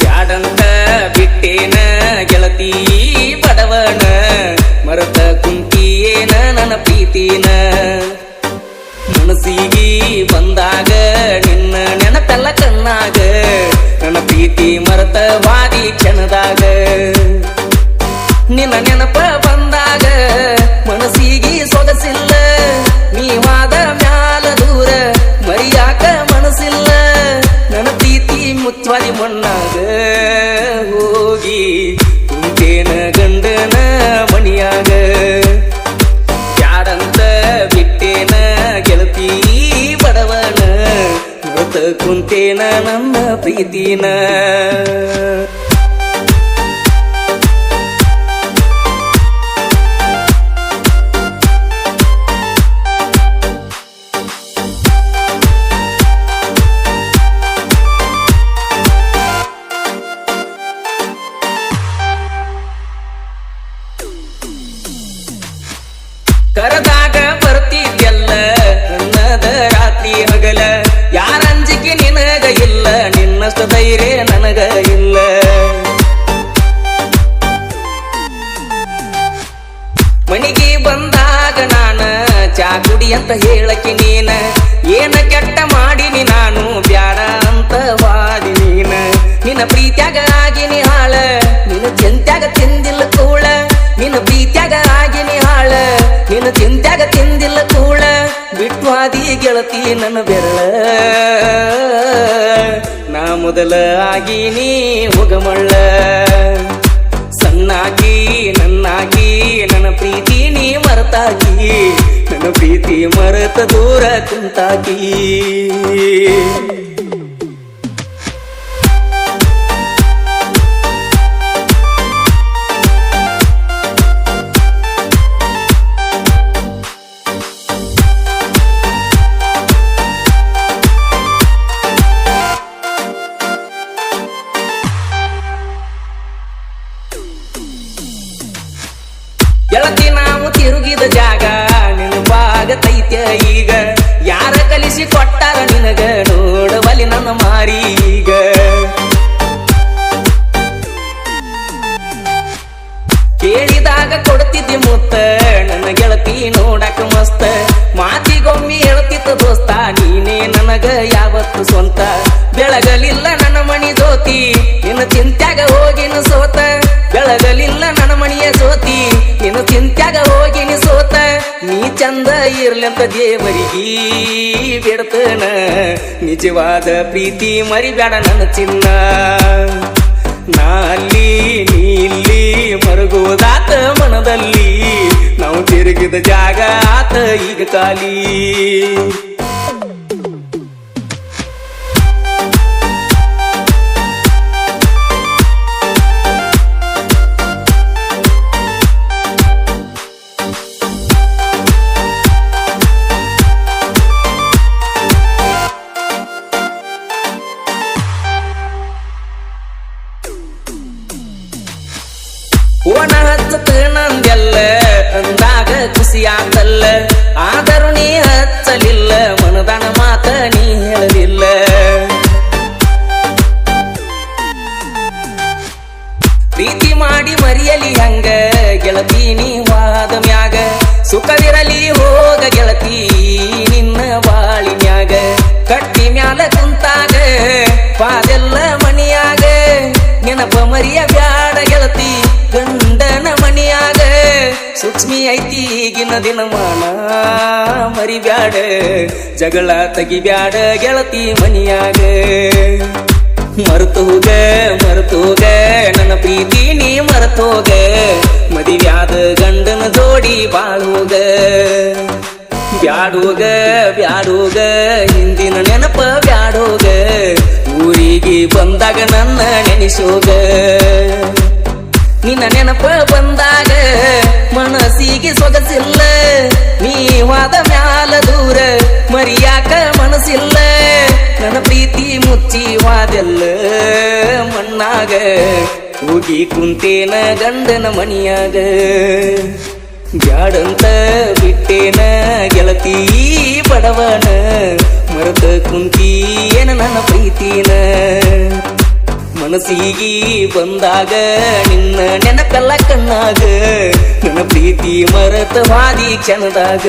ಬ್ಯಾಡಂದ ಬಿಟ್ಟೇನ ಗೆಳತಿ ಬಡವನ ಮರತ ಕುಂತಿಯೇನ ನನ್ನ ಪ್ರೀತಿನ. ಮನಸ್ಸಿಗೆ ಬಂದಾಗ ನಿನ್ನ ನೆನಪೆಲ್ಲ ಕಣ್ಣಾಗ, ನನ್ನ ಪ್ರೀತಿ ಮರತ ಬಾರಿ ಕ್ಷಣದಾಗ. ಕುಂತೇನ ನನ್ನ ಪ್ರೀತಿನ? ಕುಡಿ ಅಂತ ಹೇಳಕ್ಕೆ ನೀನ. ಏನ ಕೆಟ್ಟ ಮಾಡಿನಿ ನಾನು, ಬ್ಯಾಡ ಅಂತ ವಾದಿ ನೀನ. ನಿನ್ನ ಪ್ರೀತ್ಯಾಗ ಆಗಿನಿ ಹಾಳ, ನಿನ್ನ ಚಿಂತ್ಯಾಗ ತಿಂದಿಲ್ಲ ಕೂಳ. ನಿನ್ನ ಪ್ರೀತ್ಯಾಗ ಆಗಿನಿ ಹಾಳ, ನಿನ್ನ ಚಿಂತ್ಯಾಗ ತಿಂದಿಲ್ಲ ಕೂಳ. ಬಿಟ್ವಾದಿ ಗೆಳತಿ ನನ್ನ ಬೆರಳ. ನಾ ಮೊದಲ ಆಗಿನಿ ಹೋಗಮಳ್ಳ ನನ್ನಾಗಿ ನನ್ನ ಪ್ರೀತಿ ನೀ ಮರೆತಾಗಿ ನನ್ನ ಪ್ರೀತಿ ಮರತ ದೂರ ಕುಂತಾಗಿ. ತಿರುಗಿದ ಜಾಗ ನೆನಪಾಗತೈತ್ಯ ಈಗ. ಯಾರ ಕಲಿಸಿ ಕೊಟ್ಟಾರ ನಿನಗ ನೋಡಬಲಿ ನನ್ನ ಮಾರಿ ಈಗ. ಕೇಳಿದಾಗ ಕೊಡ್ತಿದ್ದಿ ಮುತ್ತ, ನನ್ನ ಗೆಳತಿ ನೋಡಕ ಮಸ್ತ. ಮಾತಿಗೊಮ್ಮೆ ಹೇಳ್ತಿತ್ತು ದೋಸ್ತ, ನೀನೇ ನನಗ ಯಾವತ್ತು ಸ್ವಂತ. ಬೆಳಗಲಿಲ್ಲ ನನ್ನ ಮಣಿ ಜ್ಯೋತಿ, ನಿನ್ನ ಚಿಂತ್ಯಾಗ ಹೋಗಿನ ಸೋತ. ಬೆಳಗಲಿಲ್ಲ ನನ್ನ ಮಣಿಯ ಜ್ಯೋತಿ, ನಿನ್ನ ಚಿಂತ್ಯಾಗ ಸೋತ ನೀ ಚಂದ ಇರ್ಲಂತ ದೇವರಿಗೆ ಬಿಡ್ತನ. ನಿಜವಾದ ಪ್ರೀತಿ ಮರಿಬೇಡ ನನ್ನ ಚಿನ್ನ. ನಾಲ್ಲಿ ಅಲ್ಲಿ, ನೀ ಇಲ್ಲಿ ಮರುಗುವುದಾತ ಮನದಲ್ಲಿ. ನಾವು ತಿರುಗಿದ ಜಾಗ ಆತ ಈಗ ಖಾಲಿ. ಓಣ ಹಚ್ಚತ ನಂದೆಲ್ಲ, ಅಂದಾಗ ಖುಷಿ ಆತಲ್ಲ ಆದರೂ ನೀ ಹಚ್ಚಲಿಲ್ಲ, ಮನದಾನ ಮಾತ ನೀ ಹೇಳಲಿಲ್ಲ. ಪ್ರೀತಿ ಮಾಡಿ ಮರಿಯಲಿ ಹಂಗ, ಗೆಳತಿ ನೀ ವಾದ ಮ್ಯಾಗ. ಸುಖವಿರಲಿ ಹೋಗ ಗೆಳತಿ, ನಿನ್ನ ಬಾಳಿನ್ಯಾಗ ಕಟ್ಟಿ ಮ್ಯಾಲ ಕುಂತಾಗ, ಪಾದೆಲ್ಲ ಮಣಿಯಾಗ. ನೆನಪ ಮರಿಯ ಸೂಕ್ಷ್ಮಿ ಐತಿ ಈಗಿನ ದಿನಮಾನ. ಮರಿಬ್ಯಾಡ, ಜಗಳ ತೆಗಿಬ್ಯಾಡ, ಗೆಳತಿ ಮನಿಯಾಗ. ಮರ್ತೋಗ ಮರ್ತೋಗ ನನ್ನ ಪ್ರೀತಿ ನೀ ಮರ್ತೋಗ ಮದಿವ್ಯಾದ ಗಂಡನ ಜೋಡಿ ಬಾಳೋಗ ಬ್ಯಾಡೋಗ ಬ್ಯಾಡೋಗ ಹಿಂದಿನ ನೆನಪ ಬ್ಯಾಡೋಗ ಊರಿಗೆ ಬಂದಾಗ ನನ್ನ ನೆನೆಸೋಗ. ನಿನ್ನ ನೆನಪ ಬಂದಾಗ ಮನಸ್ಸಿಗೆ ಸೊಗಸಿಲ್ಲ. ನೀ ವಾದ ಮ್ಯಾಲ ದೂರ ಮರಿಯಾಕ ಮನಸ್ಸಿಲ್ಲ. ನನ್ನ ಪ್ರೀತಿ ಮುಚ್ಚಿ ವಾದೆಲ್ಲ ಮಣ್ಣಾಗ. ಹೋಗಿ ಕುಂತೇನ ಗಂಡನ ಮನಿಯಾಗ. ಜಾಡಂತ ಬಿಟ್ಟೇನ ಗೆಳತಿ ಬಡವನ. ಮರದ ಕುಂತಿ ಏನ ನನ್ನ ಪ್ರೀತಿನ. ಮನಸ್ಸಿಗೆ ಬಂದಾಗ ನಿನ್ನ ನೆನಪೆಲ್ಲ ಕಣ್ಣಾಗ ನನ್ನ ಪ್ರೀತಿ ಮರತವಾದಿ ಕ್ಷಣದಾಗ.